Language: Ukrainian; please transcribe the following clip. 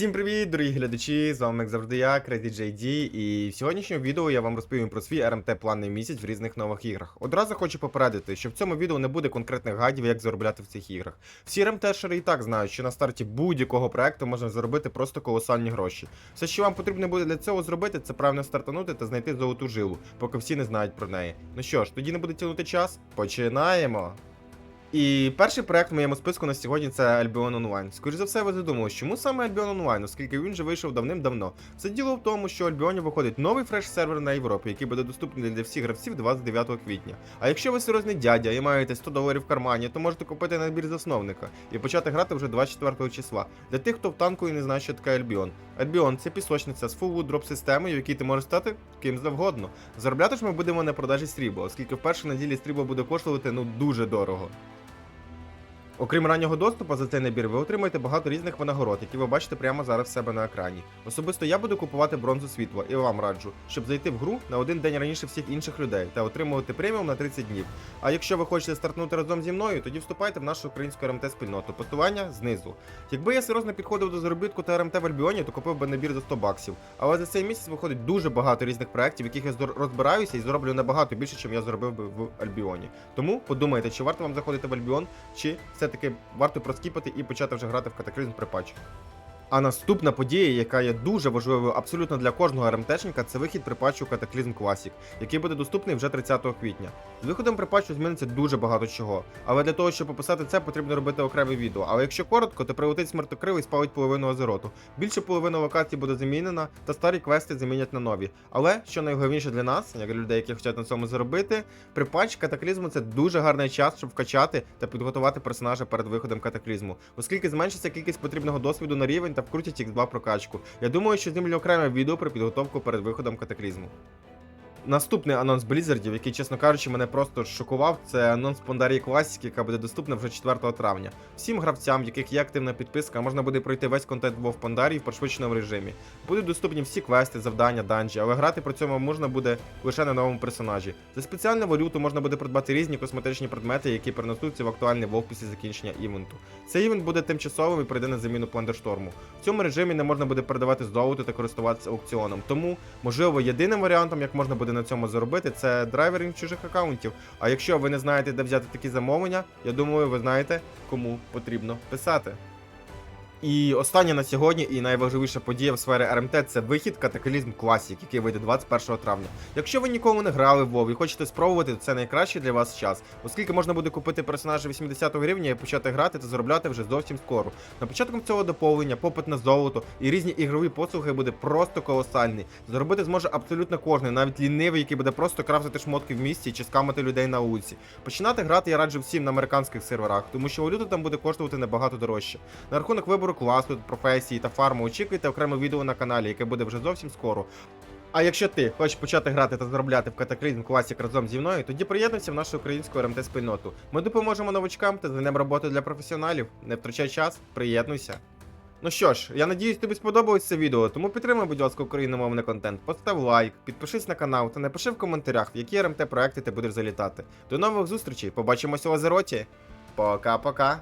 Всім привіт, дорогі глядачі! З вами, як завжди, я, CrazyJD, і в сьогоднішньому відео я вам розповім про свій РМТ планний місяць в різних нових іграх. Одразу хочу попередити, що в цьому відео не буде конкретних гайдів, як заробляти в цих іграх. Всі РМТшери і так знають, що на старті будь-якого проекту можна заробити просто колосальні гроші. Все, що вам потрібно буде для цього зробити, це правильно стартанути та знайти золоту жилу, поки всі не знають про неї. Ну що ж, тоді не буде тягнути час. Починаємо! І перший проект в моєму списку на сьогодні це Albion Online. Скоріше за все, ви задумали, чому саме Albion Online, оскільки він вже вийшов давним-давно. Це діло в тому, що Albion виходить новий фреш-сервер на Європі, який буде доступний для всіх гравців 29 квітня. А якщо ви серйозний дядя і маєте 100 доларів в кармані, то можете купити набір засновника і почати грати вже 24 числа. Для тих, хто в танку і не знає, що таке Albion. Albion – це пісочниця з full дроп системою, в якій ти можеш стати ким завгодно. Заробляти ж ми будемо на продажі стрібла, оскільки в першій неділі стрібла буде коштувати ну дуже дорого. Окрім раннього доступу за цей набір, ви отримаєте багато різних винагород, які ви бачите прямо зараз в себе на екрані. Особисто я буду купувати бронзу світла і вам раджу, щоб зайти в гру на один день раніше всіх інших людей та отримувати преміум на 30 днів. А якщо ви хочете стартнути разом зі мною, тоді вступайте в нашу українську РМТ спільноту. Посилання знизу. Якби я серйозно підходив до заробітку та РМТ в Альбіоні, то купив би набір за 100 баксів. Але за цей місяць виходить дуже багато різних проєктів, яких я розбираюся і зроблю набагато більше, ніж я зробив би в Альбіоні. Тому подумайте, чи варто вам заходити в Альбіон, чи все-таки варто проскіпати і почати вже грати в катаклізм при патчі. А наступна подія, яка є дуже важливою абсолютно для кожного РМТшника, це вихід при патчу Cataclysm Classic, який буде доступний вже 30 квітня. З виходом при патчу зміниться дуже багато чого. Але для того, щоб описати це, потрібно робити окреме відео. Але якщо коротко, то прилетить смертокрив і спалить половину азероту. Більше половини локацій буде замінена, та старі квести замінять на нові. Але що найголовніше для нас, як для людей, які хочуть на цьому заробити, при патчі катаклізму це дуже гарний час, щоб вкачати та підготувати персонажа перед виходом катаклізму, оскільки зменшиться кількість потрібного досвіду на рівень та вкрутять X2 прокачку. Я думаю, що знімлю окреме відео про підготовку перед виходом катаклізму. Наступний анонс Блізардів, який, чесно кажучи, мене просто шокував, це анонс Пондарії Класік, яка буде доступна вже 4 травня. Всім гравцям, в яких є активна підписка, можна буде пройти весь контент Вов Пондарії в пришвидшеному режимі. Будуть доступні всі квести, завдання, данжі, але грати при цьому можна буде лише на новому персонажі. За спеціальну валюту можна буде придбати різні косметичні предмети, які перенесуться в актуальний Вов після закінчення івенту. Цей івент буде тимчасовим і прийде на заміну Пландершторму. В цьому режимі не можна буде передавати золото та користуватися аукціоном. Тому, можливо, єдиним варіантом, як можна буде на цьому заробити, це драйверинг чужих аккаунтів. А якщо ви не знаєте, де взяти такі замовлення, я думаю, ви знаєте, кому потрібно писати. І остання на сьогодні, і найважливіша подія в сфері РМТ це вихід Катаклізм Classic, який вийде 21 травня. Якщо ви ніколи не грали в WoW і хочете спробувати, то це найкращий для вас час, оскільки можна буде купити персонажа 80 рівня і почати грати та заробляти вже зовсім скоро. На початку цього доповнення, попит на золото і різні ігрові послуги буде просто колосальний. Заробити зможе абсолютно кожен, навіть лінивий, який буде просто крафтити шмотки в місті чи скамити людей на вулиці. Починати грати я раджу всім на американських серверах, тому що валюта там буде коштувати набагато дорожче. На рахунок вибору класу, професії та фарму очікуйте окреме відео на каналі, яке буде вже зовсім скоро. А якщо ти хочеш почати грати та заробляти в катаклізм Classic разом зі мною, тоді приєднуйся в нашу українську РМТ спільноту. Ми допоможемо новачкам та знайдемо роботу для професіоналів. Не втрачай час, приєднуйся. Ну що ж, я надіюсь, тобі сподобалось це відео, тому підтримай, будь ласка, україномовний контент, постав лайк, підпишись на канал та напиши в коментарях, в які РМТ проекти ти будеш залітати. До нових зустрічей, побачимося у Азероті. Пока-пока.